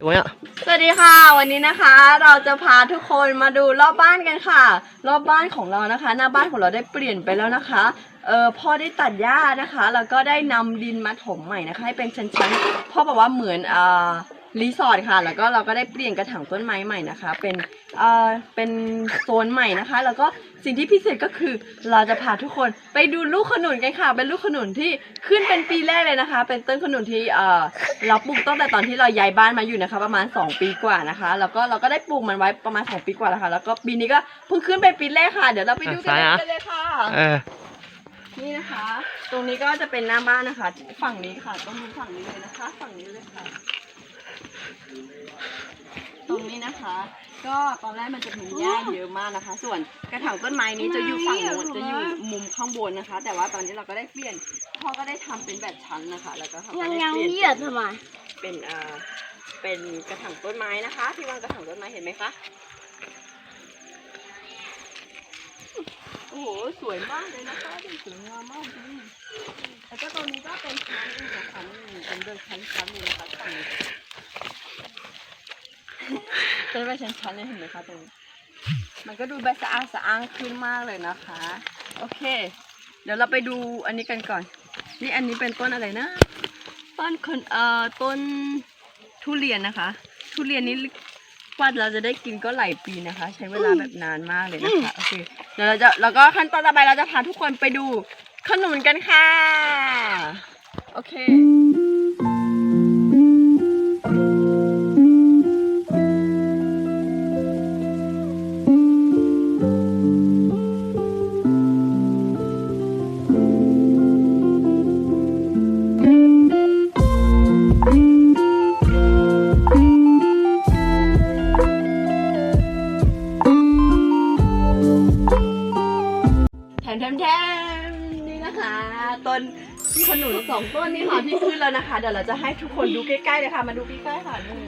ตรงเนี้ยสวัสดีค่ะ วันนี้นะคะ เราจะพาทุกคนมาดูรอบบ้านกันค่ะ รอบบ้านของเรานะคะ หน้าบ้านของเราได้เปลี่ยนไปแล้วนะคะเออพ่อได้ตัดหญ้านะคะ แล้วก็ได้นำดินมาถมใหม่นะคะ ให้เป็นชั้นๆพ่อบอกว่าเหมือนอ่า รีสอร์ทค่ะ แล้วก็เราก็ได้เปลี่ยนกระถางต้นไม้ใหม่นะคะ เป็นเอ่อเป็นโซนใหม่นะคะ แล้วก็สิ่งที่พิเศษก็คือเราจะพาทุกคนไปดูลูกขนุนกันค่ะ เป็นลูกขนุนที่ขึ้นเป็นปีแรกเลยนะคะ เป็นต้นขนุนที่เอ่อเราปลูกตั้งแต่ตอนที่เราย้ายบ้านมาอยู่นะคะ ประมาณ 2 ปีกว่านะคะ แล้วก็เราก็ได้ปลูกมันไว้ประมาณ 2 ปีกว่าแล้วค่ะ แล้วก็ปีนี้ก็เพิ่งขึ้นเป็นปีแรกค่ะ เดี๋ยวเราไปดูกันเลยเลยค่ะ เออ นี่นะคะ ตรงนี้ก็จะเป็นหน้าบ้านนะคะ ฝั่งนี้ค่ะต้องดูฝั่งนี้เลยนะคะ ฝั่งนี้เลยค่ะ ตรงนี้นะคะ ก็ตอนแรกมันจะมีหญ้าเยอะมากนะคะ ส่วนกระถางต้นไม้นี้จะอยู่ฝั่งโน้นจะอยู่มุมข้างบนนะคะ แต่ว่าตอนนี้เราก็ได้เปลี่ยนพ่อก็ได้ทำเป็นแบบชั้นนะคะ แล้วก็เขาก็ยังได้ยังเปลี่ยนเหยียดทำไมเป็นเอ่อเป็นกระถางต้นไม้นะคะ ที่วางกระถางต้นไม้เห็นไหมคะโอ้โหสวยมากเลยนะคะดูสวยงามมากเลยแล้วก็ตรงนี้ก็เป็นชั้นอีกชั้นหนึ่งเป็นเดินชั้นชั้นๆเลยนะคะฝั่งนี้ เป็นไปชั้นชั้นๆเลยเห็นไหมคะตรงนี้ มันก็ดูแบบสะอาดสะอ้างขึ้นมากเลยนะคะ โอเค เดี๋ยวเราไปดูอันนี้กันก่อน นี่อันนี้เป็นต้นอะไรนะ ต้นคนเอ่อต้นทุเรียนนะคะ ทุเรียนนี้กว่าเราจะได้กินก็หลายปีนะคะ ใช้เวลาแบบนานมากเลยนะคะโอเคเดี๋ยวเราจะแล้วก็ขั้นตอนต่อไปเราจะพาทุกคนไปดูขนุนกันค่ะ โอเค แถมแถมแถมนี่นะคะต้นขนุนสองต้นนี่ค่ะที่ขึ้นแล้วนะคะ เดี๋ยวเราจะให้ทุกคนดูใกล้ๆเลยค่ะ มาดูใกล้ๆค่ะนี่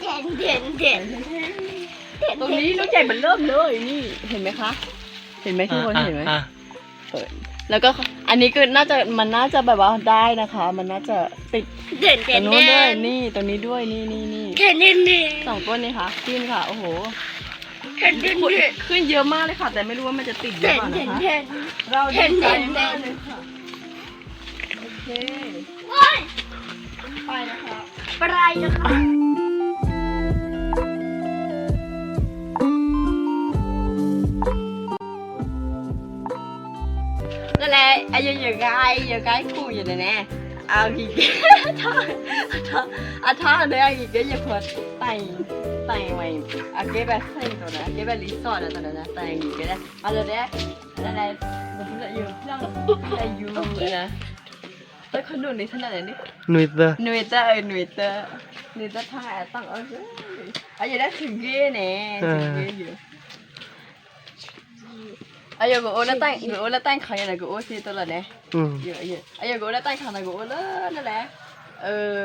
เด่นเด่นเด่นตรงนี้ลูกใหญ่มันเริ่มเลยนี่เห็นไหมคะ เห็นไหมทุกคนเห็นไหมอะแล้วก็อันนี้คือน่าจะมันน่าจะแบบว่าได้นะคะ มันน่าจะติดเด่นตรเด่นงนู้นเด่ด้วยนนี่ตรงนี้ด้วยนี่นี่นี่เด่นเด่นเด่นสองต้นนี่ค่ะขึ้นค่ะโอ้โห เด่นด่นขึ้นเด่ขึ้นเยอะมากเลยค่ะ แต่ไม่รู้ว่ามันจะติดหรือเด่นเปล่าเด่นะคะเด่นเราเห็นดีใจเห็นมากเลยค่ะโอเคว้ายไปนะคะไปนะคะ นั่นแหละไอ้ยังยังไงยังไงคู่อยู่ในนี้ เอาอีกท่าท่าอะท่าเนี่ยอีกยังพอไต่ไต่ไว้อะเก็บแบบใส่ตัวนะเก็บแบบรีสอร์ทอะตัวนั้นนะไต่อีกก็ได้มาเลยเนี่ยนั่นแหละมันจะอยู่เรื่องอะไรอยู่นะแต่คนดูนี่ถนัดไหนนี่นุ้ยเตอร์หน่วยเตอร์เออหน่วยเตอร์หน่วยเตอร์ท่าตั้งเอออายุได้ถึงเกี้เนี่ยถึงเกี้อยู่อายุกูโอ้แล้วตั้งกูโอ้แล้วตั้งเขาอย่างไรกูโอ้ซีตัวละเนี่ยอืมเยอะเยอะอายุ กูแล้วตั้งเขาไหนกูโอ้เลยนั่นแหละเออ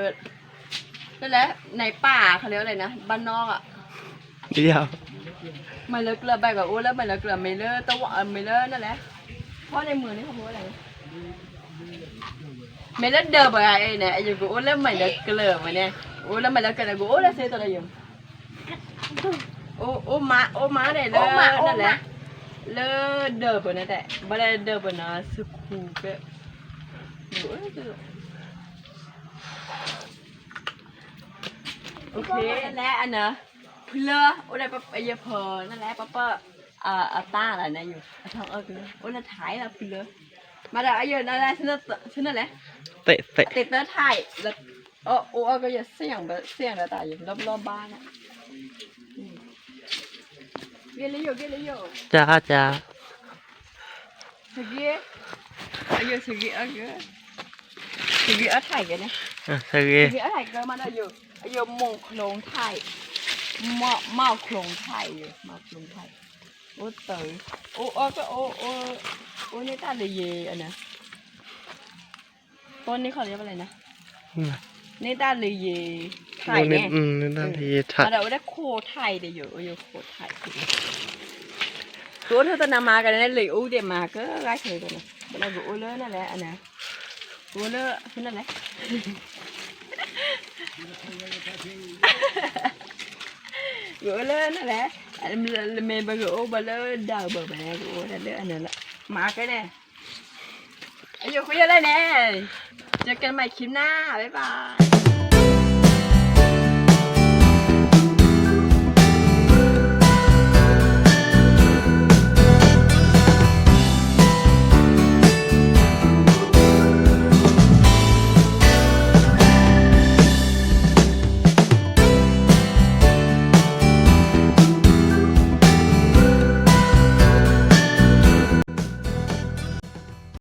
นั่นแหละในป่าเขาเรียกอะไรนะบ้านนอกอะเดียวไม่เลิกเกลือไปกับโอ้แล้วไม่เลิกเกลือไม่เลิกตะวันไม่เลิกนั่นแหละเพราะในมือนี่เขาพูดอะไรไม่เลิกเดิมอะไรเนี่ยอายุกูโอ้แล้วไม่เลิกเกลือมาเนี่ยโอ้แล้วไม่เลิกเกลือกูโอ้แล้วซีตัวละอยู่โอ้โอ้มาโอ้มาได้เลยนั่นแหละ เลอเดอร์บนะแต่บ่ได้เดอร์บนะสกูเปโอเคนั่นแหละอันเนอะเพลอโอ้ได้ปะไอ้เพอนั่นแหละปะปะอ่าอาต้าอะไรนะอยู่ทางเออคือโอ้น่ะถ่ายละเพลอมาได้อายุนั่นแหละฉันฉันนั่นแหละเตะเตะติดเตอร์ถ่ายแล้วโอ้โอ้ก็อย่าเสี่ยงแบบเสี่ยงแล้วตายอยู่รอบๆบ้านอะ Geliyor, geliyor. จ้าจ้า Sige. Ayun, sige, agad. Sige, ở thầy cái này. อะสกี Sige, ở thầy cơ mà nó ayun. Ayun, mong klong thầy. Mau, mau klong thầy rồi, mau klong thầy. Ô tử. Ô, ô, cái ô, ô, ô, này ta là gì anh nè? Con này khỏi อะไรนะอืมนี่ตาเลยเย ไทยนี่เนี่ยอืมนี่นาทีถัดมาเดี๋ยวได้โคไทยเดี๋ยวอยู่อยู่โคไทยตัวเธอตนามากันนั่นเลยอู้เดี๋ยวมาก็ไล่เธอตัวนั้นเรากูอู้เลยนั่นแหละอันนั้นกูเลยนั่นแหละ gỡ lên nè lẽ mẹ bà gỡ bà lên đầu bà mẹ gỡ lên lên này là mà cái này Ayo khuya đây nè Chờ กันใหม่คลิปหน้า บ๊ายบาย